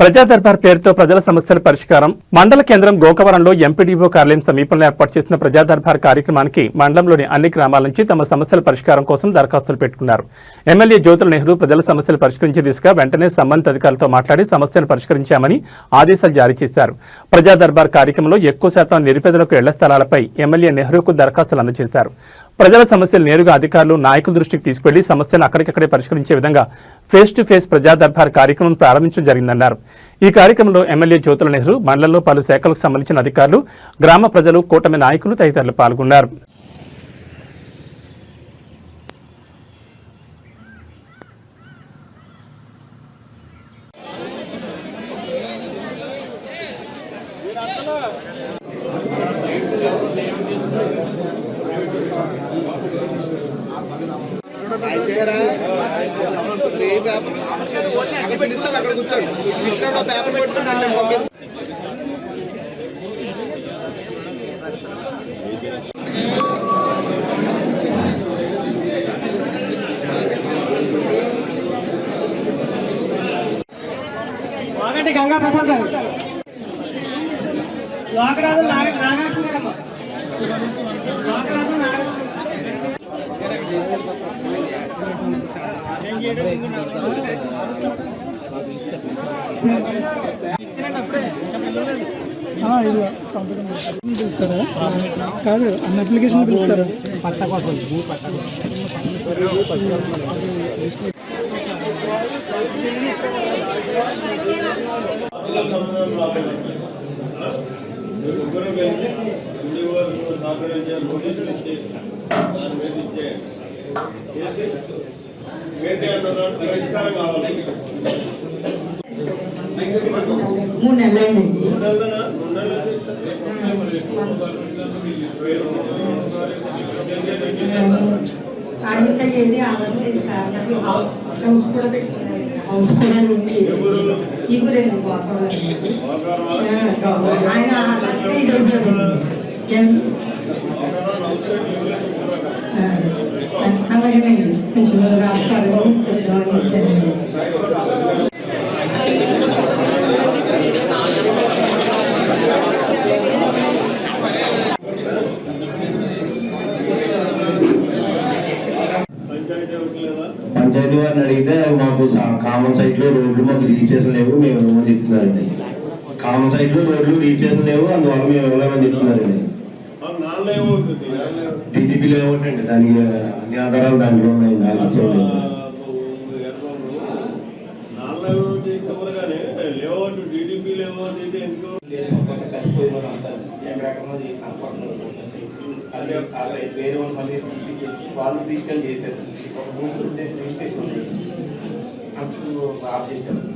ప్రజా దర్బార్ పేరుతో ప్రజల సమస్యల పరిష్కారం మండల కేంద్రం గోకవరంలో ఎంపీడీఓ కార్యాలయం సమీపంలో ఏర్పాటు చేసిన ప్రజా దర్బార్ కార్యక్రమానికి మండలంలోని అన్ని గ్రామాల నుంచి తమ సమస్యల పరిష్కారం కోసం దరఖాస్తులు పెట్టుకున్నారు. ఎమ్మెల్యే జ్యోతుల నెహ్రూ ప్రజల సమస్యలు పరిష్కరించే దిశగా వెంటనే సంబంధిత అధికారులతో మాట్లాడి సమస్యను పరిష్కరించామని ఆదేశాలు జారీ చేశారు. ప్రజా దర్బార్ కార్యక్రమంలో ఎక్కువ శాతం నిరుపేదలకు ఇళ్ళ స్థలాలపై ఎమ్మెల్యే నెహ్రూకు దరఖాస్తులు అందజేశారు. ప్రజల సమస్యలు నేరుగా అధికారులు నాయకుల దృష్టికి తీసుకెళ్ళి సమస్యను అక్కడికక్కడే పరిష్కరించే విధంగా ఫేస్ టు ఫేస్ ప్రజా దర్బార్ కార్యక్రమం ప్రారంభించడం జరిగిందన్నారు. ఈ కార్యక్రమంలో ఎమ్మెల్యే జ్యోతుల నెహ్రూ మండలంలో పలు శాఖలకు సంబంధించిన అధికారులు గ్రామ ప్రజలు కూటమి నాయకులు తదితరులు పాల్గొన్నారు. అక్కడ అక్కడ కూర్చోండి పేపర్ నేను పంపిస్తాను గంగా ప్రసాద్ గారు. లోకరాజు నాగ నాగార్జున గారమ్మ పిలుస్తారా కాదు అన్న అప్లికేషన్ పిలుస్తారా పట్ట కోసం ముగ్గురు వారు సహకరించే నోటీసులు ఇచ్చి దాని మీద ఇచ్చే ఏంటి? అన్నదాన్ని పరిష్కారం కావాలి. మూడు ఏది ఆడలేదు సార్. నాకు హౌస్ హౌస్ కూడా పెట్టుకున్నాను హౌస్ కూడా ఉంది. ఇవ్వరండి గోపాలం ఆయన అలాగేనండి కొంచెం రాస్తారు చెప్తామని పంచాయతీ ఇవ్వట్లేదా వారిని అడిగితే మాకు కామన్ సైట్లో రోడ్లు మాకు రిజిస్ట్రేషన్ లేవు మేము ఇవ్వమని చెప్తున్నారండి? కామన్ సైట్లో రోడ్లు రీచేషన్ లేవు అందువల్ల మేము ఇవ్వలేమని చెప్తున్నారండి. టీడీపీలో ఏమిటండి? దానికి అన్ని ఆధారాలు దాంట్లో ఆ సైడ్ వేరే వాళ్ళు మళ్ళీ వాళ్ళు రిజిస్టర్ చేశారు. ఒక మూడు ఉద్దేశం రిజిస్ట్రేషన్ అప్పుడు ఆఫ్ చేశారు.